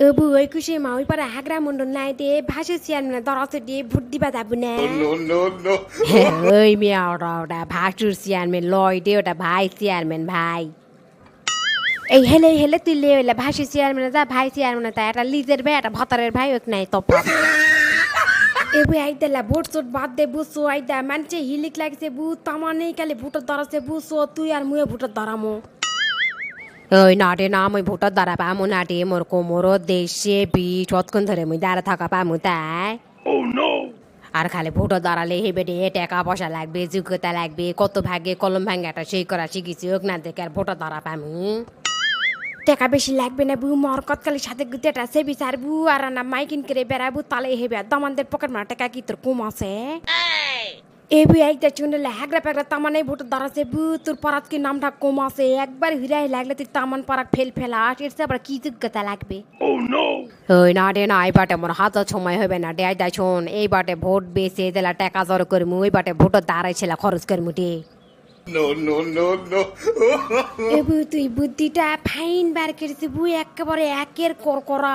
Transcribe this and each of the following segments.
এবু ওই খুশি মা ওই পারে হাগরা মন্ডল নাই দে ভাসে চেয়ার মানে দরজা দিয়ে ভোট দিবা যাব না. ওই মেয়া ওটা ওটা ভাসুর চেয়ারম্যান লয় দে ওটা ভাই চেয়ারম্যান ভাই এই হেলে হেলে তুই লে এলে ভাসি চেয়ারম্যান যা ভাই চেয়ারম্যান তা একটা লিজের ভাই একটা ভতারের ভাই ওক নাই তো এবু আইদালা ভোট চোট বাদ দে বুসো আইদা মানছে হিলিক লাগছে বু তামানেই কালে ভোটের ধরাছে বুসো তুই আর মুয়ে ভোটের ধরামো ওই নাটে না মই ভোটের দ্বারা পামু নাটে মোর কোমর দেশে বিষ অতক্ষণ ধরে মুই দ্বারা থাকা পামু তাই Oh no. আর খালি ভোটের দাঁড়ালে হেবে ডে টাকা পয়সা লাগবে যোগ্যতা লাগবে কত ভাগে কলম ভাঙে ভাঙ্গাটা সেই করা শিখেছি হোক না দেখে আর ভোটের দ্বারা পামু টাকা বেশি লাগবে না বু মরকত কালি সাথে গুতেটা সে বিচার বু আর না মাইকিন করে বেড়াবু তালে হেবে দমানদের পকেট মারা টাকা কি তোর কম আছে এই বু একটা চুনলে হাগরা প্যাগরা তামানে ভোটের দাঁড়াছে বু তোর পারাত কি নামটা কম আছে একবার হিরাই লাগলে তুই তামান পারাক ফেল ফেলাস এর আবার কি যোগ্যতা লাগবে Oh. ওই না ডে না এই বাটে মোর হাত সময় হবে না ডে দা শোন এই বাটে ভোট বেছে দেলা টাকা জড়ো করমু ওই বাটে ভোট দাঁড়াই ছিল খরচ করমু ডে No, no, no, no. এবু তুই বুদ্ধিটা ফাইন বার করেছিস বু একেবারে একের কর করা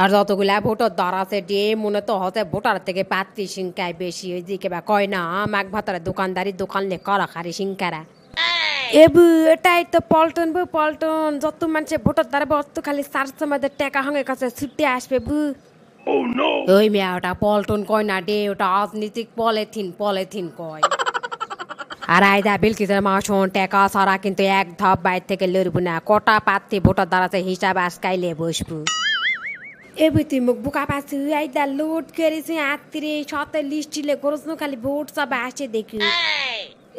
আর যতগুলা ভোটার দর আছে ডে মনে তো হতে ভোটার থেকে পাত্রি সিংকায় বেশি। ওই দিকে বা কয় না মাঘ ভাতারে দোকানদারি দোকান লে করা খারি সিংকারা এবু এটাই তো পল্টন বু পল্টন। যত মানুষে ভোটার দ্বারা অত খালি সার সময় টাকা হঙ্গের কাছে ছুটে আসবে বু। Oh ওই মেয়া ওটা পল্টন কয় না ডে ওটা রাজনীতিক পলিথিন পলিথিন কয়। আর আয়দা বিলকিসের মা শোন টাকা সারা কিন্তু এক ধাপ বাইর থেকে লড়বো না। কটা পাত্তি ভোটার দ্বারাতে হিসাব আজকাইলে বসবো। এবি তুই মুখ বুকা পাচ্ছি আইদা লোড করেছি আত্মীরে সাথে লিস্টিলে খরচ নো খালি ভোট সব আসে দেখি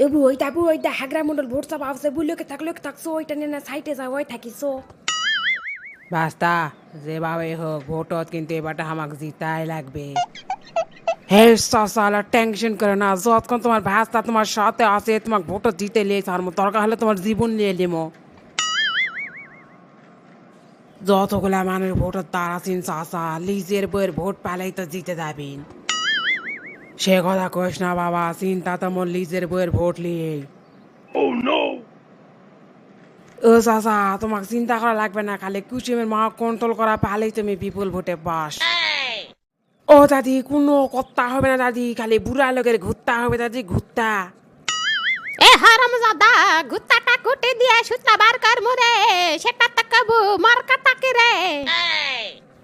এবু ওই দাবু ওই দা হাগরা মন্ডল ভোট সব আসে বুলোকে থাকল থাকছো ওইটা নিয়ে না সাইটে যাও ওই থাকিছো বাস্তা যেভাবে হোক ভোটত কিন্তু এবারটা আমাকে জিতাই লাগবে হে সালা টেনশন করে না যতক্ষণ তোমার ভাস্তা তোমার সাথে আছে তোমাকে ভোটত জিতে লিয়ে আর দরকার হলে তোমার জীবন নিয়ে লিমো যতগুলা মানুষ ভোটের তার আছেন চাষা লিজের বইয়ের ভোট পালেই তো জিতে যাবেন। সে কথা কইস না বাবা চিন্তা তো মোর লিজের বইয়ের ভোট লিয়ে Oh ও চাচা তোমাকে চিন্তা করা লাগবে না খালি কুসুমের মা কন্ট্রোল করা পালেই তুমি বিপুল ভোটে বাস ও দাদি কোনো কথা হবে না দাদি খালি বুড়া লোকের ঘুরতা হবে দাদি ঘুরতা। এ হারাম জাদা গুত্তাটা কুটি দিয়ে সুতনা বার কর মুরে সেটা তাকাবু মার্কা তাকে রে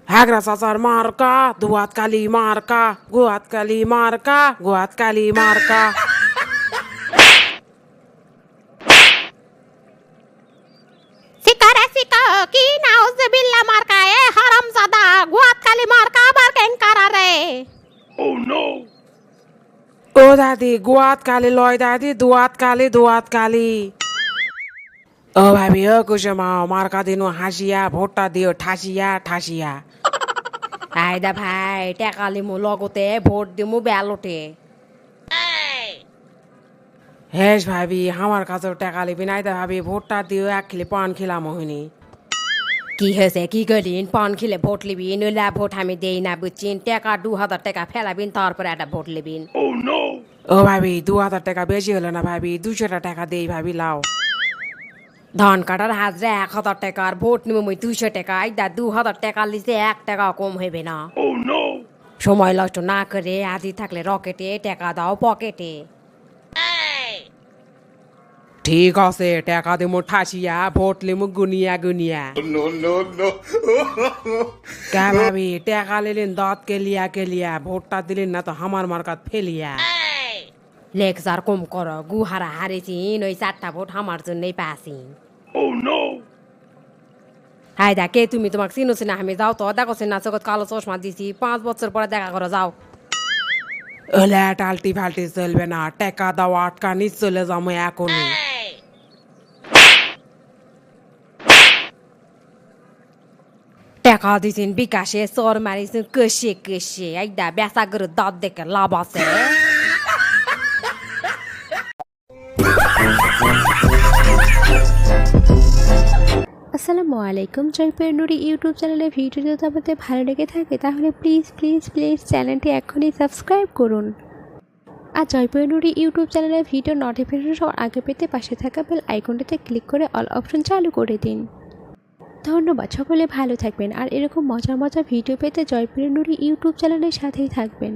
হাগরা চাচার মার্কা দুয়াত কালি মার্কা গুয়াত কালি মার্কা গুয়াত কালি মার্কা সিকারে সিকা কি নাউজ বিল্লা মার্কা এ হারাম জাদা গুয়াত কালি মার্কা আবার কেন কারা রে Oh no. ও দাদি গুয়াত কালি লয় দাদি দুয়াত কালি দুয়াত কালি ও ভাবি ও কুসুমা মার্কা দিনু হাসিয়া ভোটটা দিও ঠাসিয়া ঠাসিয়া। আইদা ভাই টেকা লিমু লগতে ভোট দিমু ব্যালটে। হেস ভাবি আমার কাছেও টাকা লিবি নাই দা ভাবি ভোটটা দিও এক খিলে পান খিলাম হইনি কি হয়েছে কি করিন পান খিলে ভোট লিবি নইলে ভোট আমি দেই না বুঝছিন। টাকা দু হাজার টাকা ফেলাবিন তারপরে একটা ভোট লিবিন। Oh. ও ভাবি দু হাজার টাকা বেশি হলো না ভাবি দুশোটা টাকা দেই ভাবি লাও। ধান কাটার হাজরে এক হাজার টাকা আর ভোট নিব মুই দুশো টাকা দা দু হাজার টাকা লিছে এক টাকা কম হইবে না। Oh সময় নষ্ট না করে আজি থাকলে রকেটে টাকা দাও পকেটে। ঠিক আছে টাকা দিমু ঠাসিয়া ভোট লিমু গুনিয়া গুনিয়া। No, no, no. কে ভাবি? টাকা লিলেন দাঁত কেলিয়া কেলিয়া ভোটটা দিলেন না তো হামার মার্কাত ফেলিয়া। লেকচার কম কর গুহারা হারেছিন ওই চারটা ভোট আমার জন্যই পাসিন Oh হাই দা কে তুমি তোমাকে চিনোছি না আমি যাও তো দেখো না চোখত কালো চশমা দিছি পাঁচ বছর পরে দেখা করো যাও। ওলে টালটি ফাল্টি চলবে না টাকা দাও আটকা নিচ চলে যাব এখনই। টাকা দিছেন বিকাশে চোর মারিছেন কষে কষে একদা বেচা করে দাঁত দেখে লাভ আছে। আসসালামু আলাইকুম। জয়পুর নুরি ইউটিউব চ্যানেলে ভিডিও যদি আপনাদের ভালো লেগে থাকে, তাহলে প্লিজ প্লিজ প্লিজ চ্যানেলটি এখনই সাবস্ক্রাইব করুন। আর জয়পুর নুরি ইউটিউব চ্যানেলের ভিডিও নোটিফিকেশন সবার আগে পেতে পাশে থাকা বেল আইকনটিতে ক্লিক করে অল অপশন চালু করে দিন। ধন্যবাদ, সকলে ভালো থাকবেন। আর এরকম মজা মজা ভিডিও পেতে জয়পুরের নুরি ইউটিউব চ্যানেলের সাথেই থাকবেন।